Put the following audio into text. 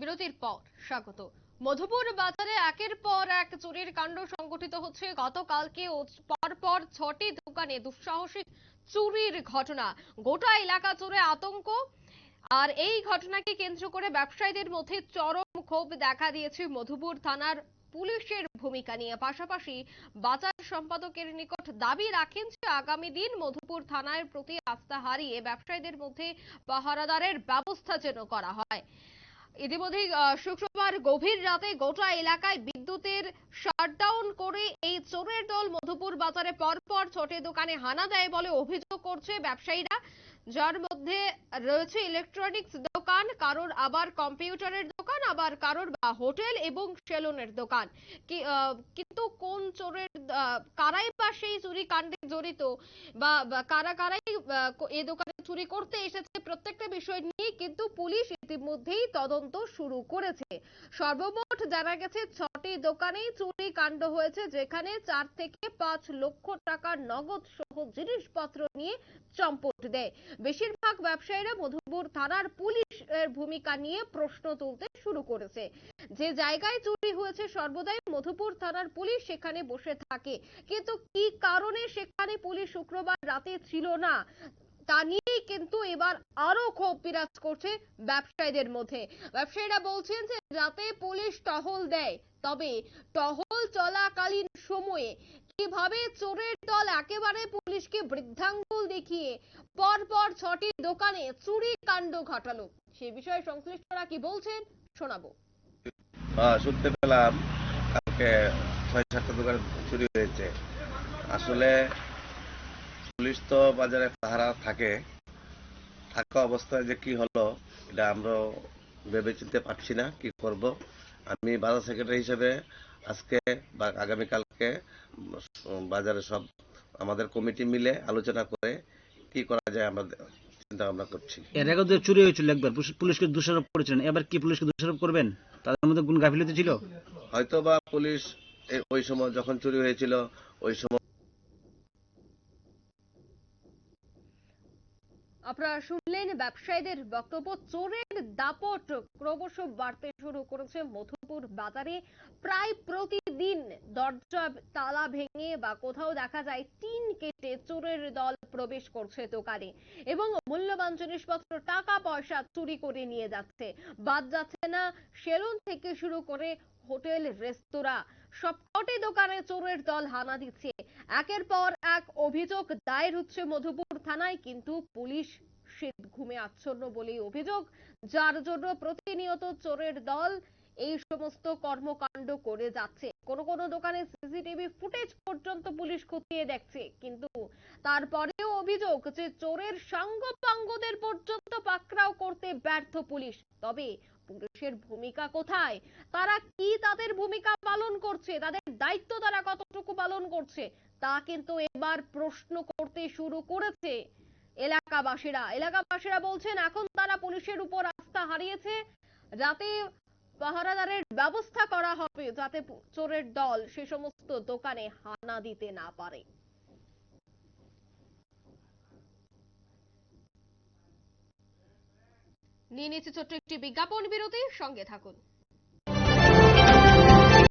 বিরতির পর স্বাগত। মধুপুর বাজারে একের পর এক চুরির কাণ্ড সংঘটিত হচ্ছে। গতকালকে পর পর ছটি দোকানে দুঃসাহসিক চুরির ঘটনা। গোটা এলাকা জুড়ে আতঙ্ক। আর এই ঘটনাকে কেন্দ্র করে ব্যবসায়ীদের মধ্যে চরম ক্ষোভ দেখা দিয়েছে মধুপুর থানার পুলিশের ভূমিকা নিয়ে। পাশাপাশি বাজার সম্পাদকের নিকট দাবি রাখেন যে আগামী দিন মধুপুর থানার প্রতি আস্থা হারিয়ে ব্যবসায়ীদের মধ্যে পাহারাদারের ব্যবস্থা যেন করা হয়। ইতিমধ্যেই শুক্রবার গভীর রাতে গোটা এলাকায় বিদ্যুতের শাটডাউন করে এই চোরের দল মধুপুর বাজারে পরপর ছোটে দোকানে হানা দেয় বলে অভিযোগ করছে ব্যবসায়ীরা। যার মধ্যে রয়েছে ইলেকট্রনিক্স দোকান, কারোর আবার কম্পিউটারের দোকান, আবার কারোর বা হোটেল এবং সেলুনের দোকান। কিন্তু কোন চোরের কারাই বা সেই চুরি কাণ্ডে জড়িত বা কারা কারাই এই দোকানে চুরি করতে এসেছে প্রত্যেকটা বিষয় নিয়ে কিন্তু পুলিশ ইতিমধ্যেই তদন্ত শুরু করেছে। সর্বমোট জানা গেছে, ছটি দোকানেই চুরি কাণ্ড হয়েছে, যেখানে চার থেকে পাঁচ লক্ষ টাকার নগদ সহ জিনিসপত্র নিয়ে চম্পট দেয়। বেশিরভাগ ব্যবসায়ীরা মধুপুর থানার পুলিশের ভূমিকা নিয়ে প্রশ্ন তুলতে শুরু করেছে। যে জায়গায় চুরি হয়েছে সর্বদাই মধুপুর থানার পুলিশ সেখানে বসে থাকে। কিন্তু কি কারণে সেখানে পুলিশ শুক্রবার রাতে ছিল না, তা নিয়েই কিন্তু এবার আরও ক্ষোভ বিরাজ করছে ব্যবসায়ীদের মধ্যে। ব্যবসায়ীরা বলছেন যে পুলিশ টহল দেয়, তবে টহল চলাকালীন সময়ে কীভাবে চোরের দল একেবারে পুলিশকে বৃদ্ধাঙ্গুল দেখিয়ে পর পর ছটি দোকানে চুরি কাণ্ড ঘটালো, সে বিষয়ে সংশ্লিষ্টরা কি বলছেন? শোনাবো। শুনতে পেলাম কালকে ছয় সাতটা দোকানে চুরি হয়েছে। আসলে পুলিশ তো বাজারে পাহারা থাকে, থাকা অবস্থায় যে কি হলো, এটা আমরা ভেবে চিনতে পারছি না, কি করব। আমি বাজার সেক্রেটারি হিসেবে আজকে বা আগামীকালকে বাজারে সব আমাদের কমিটি মিলে আলোচনা করে কি করা যায় আমরা চিন্তা ভাবনা করছি। এর আগে তো চুরি হয়েছিল একবার। পুলিশ- পুলিশকে দোষারোপ করেছিলেন। এবার কি পুলিশকে দোষারোপ করবেন? তাদের মধ্যে কোন গাফিলতি ছিল? হয়তো বা পুলিশ ওই সময় যখন চুরি হয়েছিল ওই সময় আপনারা শুনলেন ব্যবসায়ীদের বক্তব্য। চোরের দাপট ক্রমশ বাড়তে শুরু করেছে মধুপুর বাজারে। প্রায় প্রতিদিন দরজা তালা ভেঙে বা কোথাও দেখা যায় টিন কেটে চোরের দল প্রবেশ করছে দোকানে এবং মূল্যবান জিনিসপত্র টাকা পয়সা চুরি করে নিয়ে যাচ্ছে। বাদ যাচ্ছে না, সেলুন থেকে শুরু করে হোটেল, রেস্তোরাঁ, সবকটি দোকানে চোরের দল হানা দিচ্ছে। একের পর এক অভিযোগ দায়ের হচ্ছে মধুপুর থানায়, কিন্তু পুলিশ শীত ঘুমে আচ্ছন্ন বলেই অভিযোগ। যার জন্য প্রতিনিয়ত চোরের দল এই সমস্ত কর্মকাণ্ড করে যাচ্ছে। কোন কোন দোকানে সিসিটিভি ফুটেজ পর্যন্ত পুলিশ খতিয়ে দেখছে, কিন্তু তারপরেও অভিযোগ যে চোরের সাঙ্গপাঙ্গদের পর্যন্ত পাকড়াও করতে ব্যর্থ পুলিশ। তবে পুলিশের ভূমিকা কোথায়? তারা কি তাদের ভূমিকা পালন করছে? তাদের দায়িত্ব তারা পালন করছে। তা কিন্তু এবার প্রশ্ন করতে শুরু করেছে এলাকাবাসীরা। এলাকাবাসীরা বলছেন, এখন তারা পুলিশের উপর আস্থা হারিয়েছে রাতে পাহারাদারের ব্যবস্থা করা হবে, যাতে চোরের দল সে সমস্ত দোকানে হানা দিতে না পারে। নিয়ে নিচ্ছে ছোট্ট একটি বিজ্ঞাপন বিরতি, সঙ্গে থাকুন।